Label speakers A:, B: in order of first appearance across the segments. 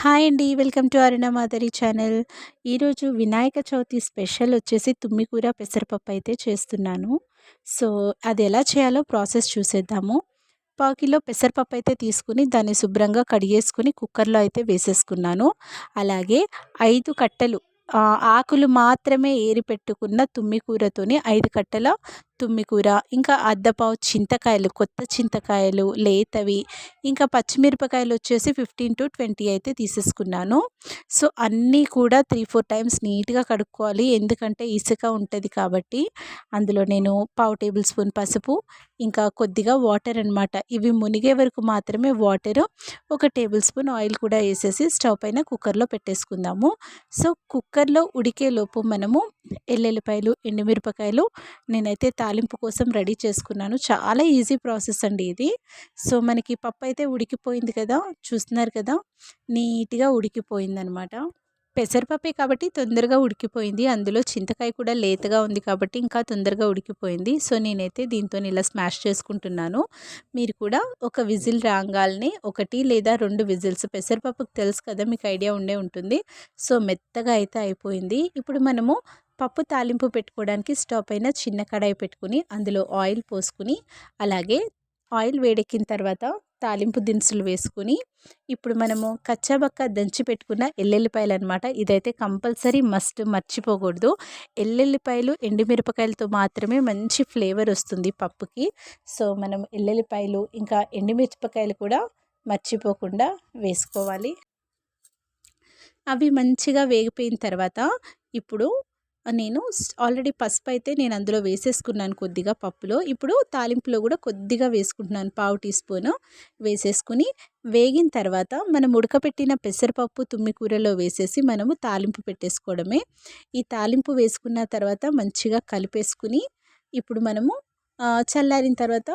A: Hi అండి. Welcome to Aruna Madhuri channel. ఈరోజు Vinayaka Chavithi special వచ్చేసి తుమ్మికూర పెసరపప్పు అయితే చేస్తున్నాను. సో అది ఎలా చేయాలో ప్రాసెస్ చూసేద్దాము. పావు కిలో పెసరపప్పు అయితే తీసుకుని దాన్ని శుభ్రంగా కడిగేసుకుని కుక్కర్లో అయితే వేసేసుకున్నాను. అలాగే ఐదు కట్టలు ఆకులు మాత్రమే ఏరి పెట్టుకున్న తుమ్మికూరతోని ఐదు కట్టల తుమ్మికూర ఇంకా అద్దపావు చింతకాయలు కొత్త చింతకాయలు లేతవి ఇంకా పచ్చిమిరపకాయలు వచ్చేసి ఫిఫ్టీన్ టు ట్వంటీ అయితే తీసేసుకున్నాను. సో అన్నీ కూడా త్రీ ఫోర్ టైమ్స్ నీట్గా కడుక్కోవాలి. ఎందుకంటే ఇసుక ఉంటుంది కాబట్టి అందులో నేను పావు టేబుల్ స్పూన్ పసుపు ఇంకా కొద్దిగా వాటర్ అనమాట ఇవి మునిగే వరకు మాత్రమే వాటర్. ఒక టేబుల్ స్పూన్ ఆయిల్ కూడా వేసేసి స్టవ్ పైన కుక్కర్లో పెట్టేసుకుందాము. సో కుక్కర్లో ఉడికే లోపు మనము ఎల్లెల్లిపాయలు ఎండుమిరపకాయలు నేనైతే తాలింపు కోసం రెడీ చేసుకున్నాను. చాలా ఈజీ ప్రాసెస్ అండి ఇది. సో మనకి పప్పు అయితే ఉడికిపోయింది కదా చూస్తున్నారు కదా నీట్గా ఉడికిపోయింది అనమాట పెసరపప్పే కాబట్టి తొందరగా ఉడికిపోయింది. అందులో చింతకాయ కూడా లేతగా ఉంది కాబట్టి ఇంకా తొందరగా ఉడికిపోయింది. సో నేనైతే దీంతో ఇలా స్మాష్ చేసుకుంటున్నాను. మీరు కూడా ఒక విజిల్ రాగాలని ఒకటి లేదా రెండు విజిల్స్ పెసరపప్పుకు తెలుసు కదా మీకు ఐడియా ఉండే ఉంటుంది. సో మెత్తగా అయితే అయిపోయింది. ఇప్పుడు మనము పప్పు తాలింపు పెట్టుకోవడానికి స్టవ్ పైన చిన్న కడాయి పెట్టుకుని అందులో ఆయిల్ పోసుకుని అలాగే ఆయిల్ వేడెక్కిన తర్వాత తాలింపు దినుసులు వేసుకుని ఇప్పుడు మనము కచ్చాబక్క దంచి పెట్టుకున్న ఎల్లెల్లిపాయలు అనమాట ఇదైతే కంపల్సరీ మస్ట్ మర్చిపోకూడదు. ఎల్లెల్లిపాయలు ఎండుమిరపకాయలతో మాత్రమే మంచి ఫ్లేవర్ వస్తుంది పప్పుకి. సో మనం ఎల్లెల్లిపాయలు ఇంకా ఎండుమిరపకాయలు కూడా మర్చిపోకుండా వేసుకోవాలి. అవి మంచిగా వేగిపోయిన తర్వాత ఇప్పుడు నేను ఆల్రెడీ పసుపు అయితే నేను అందులో వేసేసుకున్నాను కొద్దిగా పప్పులో. ఇప్పుడు తాలింపులో కూడా కొద్దిగా వేసుకుంటున్నాను పావు టీ స్పూను. వేసేసుకుని వేగిన తర్వాత మనం ఉడకపెట్టిన పెసరపప్పు తుమ్మికూరలో వేసేసి మనము తాలింపు పెట్టేసుకోవడమే. ఈ తాలింపు వేసుకున్న తర్వాత మంచిగా కలిపేసుకుని ఇప్పుడు మనము చల్లారిన తర్వాత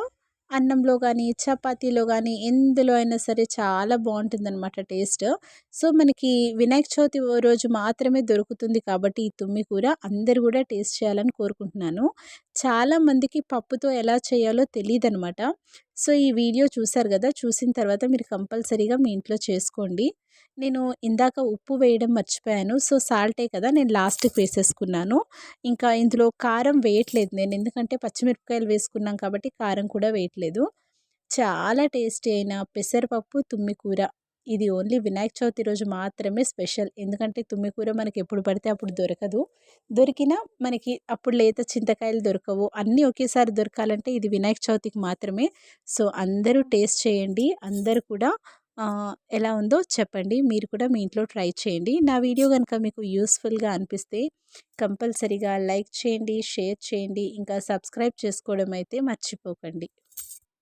A: అన్నంలో కానీ చపాతీలో కానీ ఎందులో అయినా సరే చాలా బాగుంటుందన్నమాట టేస్ట్. సో మనకి వినాయక చవితి రోజు మాత్రమే దొరుకుతుంది కాబట్టి ఈ తుమ్మి కూర అందరు కూడా టేస్ట్ చేయాలని కోరుకుంటున్నాను. చాలామందికి పప్పుతో ఎలా చేయాలో తెలియదు అనమాట సో ఈ వీడియో చూసారు కదా చూసిన తర్వాత మీరు కంపల్సరీగా మీ ఇంట్లో చేసుకోండి. నేను ఇందాక ఉప్పు వేయడం మర్చిపోయాను. సో సాల్టే కదా నేను లాస్ట్కి వేసేసుకున్నాను. ఇంకా ఇందులో కారం వేయట్లేదు నేను. ఎందుకంటే పచ్చిమిరపకాయలు వేసుకున్నాం కాబట్టి కారం కూడా వేయట్లేదు. చాలా టేస్టీ అయిన పెసరపప్పు తుమ్మికూర. ఇది ఓన్లీ వినాయక చవితి రోజు మాత్రమే స్పెషల్. ఎందుకంటే తుమ్మికూర మనకి ఎప్పుడు పడితే అప్పుడు దొరకదు. దొరికినా మనకి అప్పుడు లేత చింతకాయలు దొరకవు. అన్నీ ఒకేసారి దొరకాలంటే ఇది వినాయక చవితికి మాత్రమే. సో అందరూ టేస్ట్ చేయండి. అందరూ కూడా ఎలా ఉందో చెప్పండి. మీరు కూడా మీ ఇంట్లో ట్రై చేయండి. నా వీడియో కనుక మీకు యూస్ఫుల్గా అనిపిస్తే కంపల్సరీగా లైక్ చేయండి షేర్ చేయండి. ఇంకా సబ్స్క్రైబ్ చేసుకోవడం అయితే మర్చిపోకండి.